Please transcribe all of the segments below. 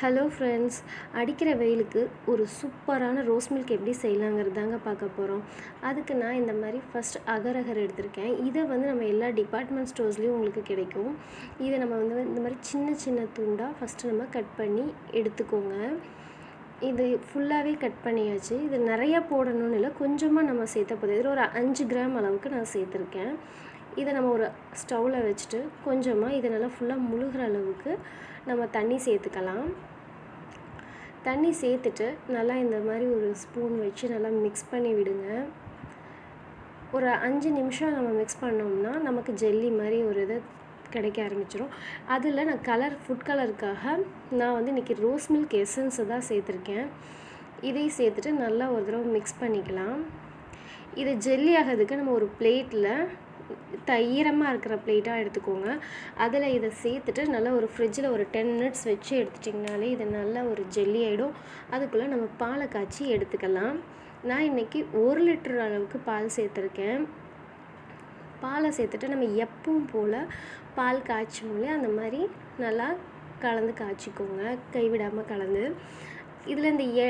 Hello friends அடிக்கிற வெயிலுக்கு ஒரு சூப்பரான ரோஸ் மில்க் எப்படி செய்யலாங்கிறது தாங்க பார்க்க போகிறோம் அதுக்கு நான் இந்த மாதிரி ஃபஸ்ட் அகரகர் எடுத்திருக்கேன். இதை வந்து நம்ம எல்லா டிபார்ட்மெண்ட் ஸ்டோர்ஸ்லேயும் உங்களுக்கு கிடைக்கும். இதை நம்ம வந்து இந்த மாதிரி சின்ன சின்ன துண்டாக ஃபஸ்ட்டு நம்ம கட் பண்ணி எடுத்துக்கோங்க. இது ஃபுல்லாகவே கட் பண்ணியாச்சு. இது நிறையா போடணும்னு இல்லை கொஞ்சமாக நம்ம சேர்த்த போதும். இதில் ஒரு அஞ்சு கிராம் அளவுக்கு நான் சேர்த்துருக்கேன். இதை நம்ம ஒரு ஸ்டவ்வில் வச்சுட்டு கொஞ்சமாக இதை நல்லா ஃபுல்லாக முழுகிற அளவுக்கு நம்ம தண்ணி சேர்த்துக்கலாம். தண்ணி சேர்த்துட்டு நல்லா இந்த மாதிரி ஒரு ஸ்பூன் வச்சு நல்லா மிக்ஸ் பண்ணி விடுங்க. ஒரு அஞ்சு நிமிஷம் நம்ம மிக்ஸ் பண்ணோம்னா நமக்கு ஜெல்லி மாதிரி ஒரு இது கிடைக்க ஆரம்பிச்சிடும் அதில் நான் கலர் ஃபுட் கலருக்காக நான் வந்து இன்றைக்கி ரோஸ் மில்க் எசன்ஸை தான் சேர்த்துருக்கேன். இதையும் சேர்த்துட்டு நல்லா ஒரு தடவை மிக்ஸ் பண்ணிக்கலாம். இது ஜெல்லி ஆகிறதுக்கு நம்ம ஒரு பிளேட்டில் தயிரமாக ஈரமாக இருக்கிற பிளேட்டாக எடுத்துக்கோங்க. அதில் இதை சேர்த்துட்டு நல்லா ஒரு ஃப்ரிட்ஜில் ஒரு டென் மினிட்ஸ் வச்சு எடுத்துட்டிங்கனாலே இது நல்லா ஒரு ஜெல்லி ஆகிடும் அதுக்குள்ளே நம்ம பாலை காய்ச்சி எடுத்துக்கலாம். நான் இன்றைக்கி ஒரு லிட்டர் அளவுக்கு பால் சேர்த்துருக்கேன். பாலை சேர்த்துட்டு நம்ம எப்பவும் போல் பால் காய்ச்சும்போது அந்த மாதிரி நல்லா கலந்து காய்ச்சிக்கோங்க. கைவிடாமல் கலந்து. இதில் இந்த எ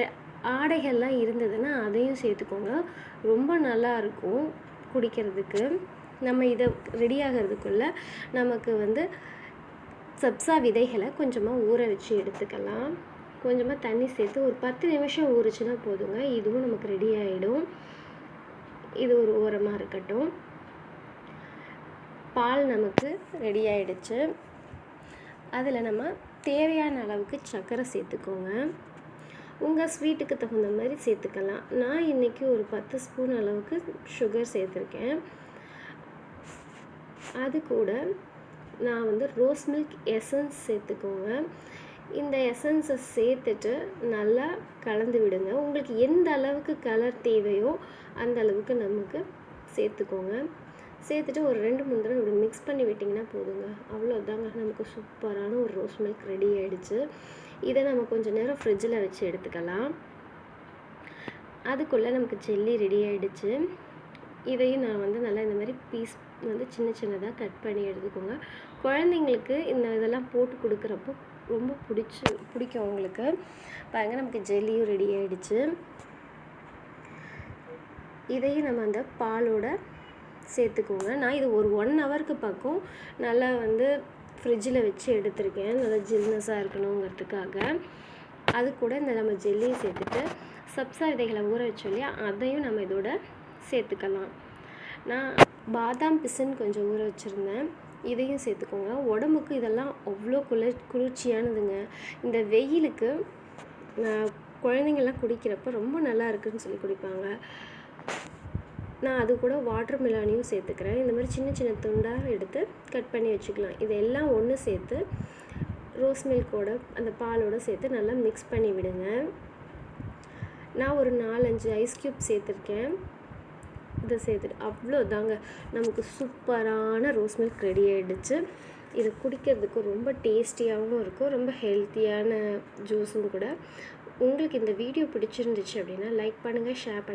ஆடைகள்லாம் இருந்ததுன்னா அதையும் சேர்த்துக்கோங்க. ரொம்ப நல்லா இருக்கும் குடிக்கிறதுக்கு. நம்ம இதை ரெடி ஆகிறதுக்குள்ளே நமக்கு வந்து சப்ஸா விதைகளை கொஞ்சமாக ஊற வச்சு எடுத்துக்கலாம். கொஞ்சமாக தண்ணி சேர்த்து ஒரு பத்து நிமிஷம் ஊறிச்சுன்னா போதுங்க. இதுவும் நமக்கு ரெடி ஆகிடும் இது ஒரு ஓரமாக இருக்கட்டும். பால் நமக்கு ரெடி ஆகிடுச்சு அதில் நம்ம தேவையான அளவுக்கு சர்க்கரை சேர்த்துக்கோங்க. உங்கள் ஸ்வீட்டுக்கு தகுந்த மாதிரி சேர்த்துக்கலாம். நான் இன்றைக்கி ஒரு பத்து ஸ்பூன் அளவுக்கு சுகர் சேர்த்துருக்கேன். அது கூட நான் வந்து ரோஸ் மில்க் எசன்ஸ் சேர்த்துக்கோங்க. இந்த எசன்ஸை சேர்த்துட்டு நல்லா கலந்து விடுங்க. உங்களுக்கு எந்த அளவுக்கு கலர் தேவையோ அந்த அளவுக்கு நமக்கு சேர்த்துக்கோங்க. சேர்த்துட்டு ஒரு ரெண்டு மூணு தடவை இப்படி மிக்ஸ் பண்ணி விட்டிங்கன்னா போதுங்க. அவ்வளோதாங்க நமக்கு சூப்பரான ஒரு ரோஸ் மில்க் ரெடி ஆகிடுச்சு இதை நம்ம கொஞ்சம் நேரம் ஃப்ரிட்ஜில் வச்சு எடுத்துக்கலாம். அதுக்குள்ளே நமக்கு ஜெல்லி ரெடி ஆகிடுச்சு இதையும் நான் வந்து நல்லா இந்த மாதிரி பீஸ் வந்து சின்ன சின்னதாக கட் பண்ணி எடுத்துக்கோங்க. குழந்தைங்களுக்கு இந்த இதெல்லாம் போட்டு கொடுக்குறப்போ ரொம்ப பிடிச்சி பிடிக்கும் அவங்களுக்கு. பாருங்கள் நமக்கு ஜெல்லியும் ரெடி ஆகிடுச்சு இதையும் நம்ம அந்த பாலோட சேர்த்துக்கோங்க. நான் இது ஒரு ஒன் ஹவருக்கு பக்கம் நல்லா வந்து ஃப்ரிட்ஜில் வச்சு எடுத்திருக்கேன். நல்லா ஜில்னஸாக இருக்கணுங்கிறதுக்காக. அது கூட இந்த நம்ம ஜெல்லியை சேர்த்துட்டு சப்சா விதைகளை ஊற வச்சோம் இல்லையா? அதையும் நம்ம இதோட சேர்த்துக்கலாம். நான் பாதாம் பிசின் கொஞ்சம் ஊற வச்சுருந்தேன். இதையும் சேர்த்துக்கோங்க. உடம்புக்கு இதெல்லாம் அவ்வளோ குளிர் குளிர்ச்சியானதுங்க. இந்த வெயிலுக்கு குழந்தைங்கள்லாம் குடிக்கிறப்ப ரொம்ப நல்லா இருக்குதுன்னு சொல்லி குடிப்பாங்க. நான் அது கூட வாட்டர் மிலானியும் சேர்த்துக்கிறேன். இந்த மாதிரி சின்ன சின்ன துண்டாக எடுத்து கட் பண்ணி வச்சுக்கலாம். இதெல்லாம் ஒன்று சேர்த்து ரோஸ் மில்கோட அந்த பாலோட சேர்த்து நல்லா மிக்ஸ் பண்ணி விடுங்க. நான் ஒரு நாலஞ்சு ஐஸ் க்யூப் சேர்த்துருக்கேன். இதை சேர்த்துட்டு அவ்வளோ தாங்க நமக்கு சூப்பரான ரோஸ் மில்க் ரெடி ஆகிடுச்சு இது குடிக்கிறதுக்கு ரொம்ப டேஸ்டியாகவும் இருக்கும். ரொம்ப ஹெல்த்தியான ஜூஸும் கூட. உங்களுக்கு இந்த வீடியோ பிடிச்சிருந்துச்சு அப்படின்னா லைக் பண்ணுங்கள் ஷேர் பண்ணுங்கள்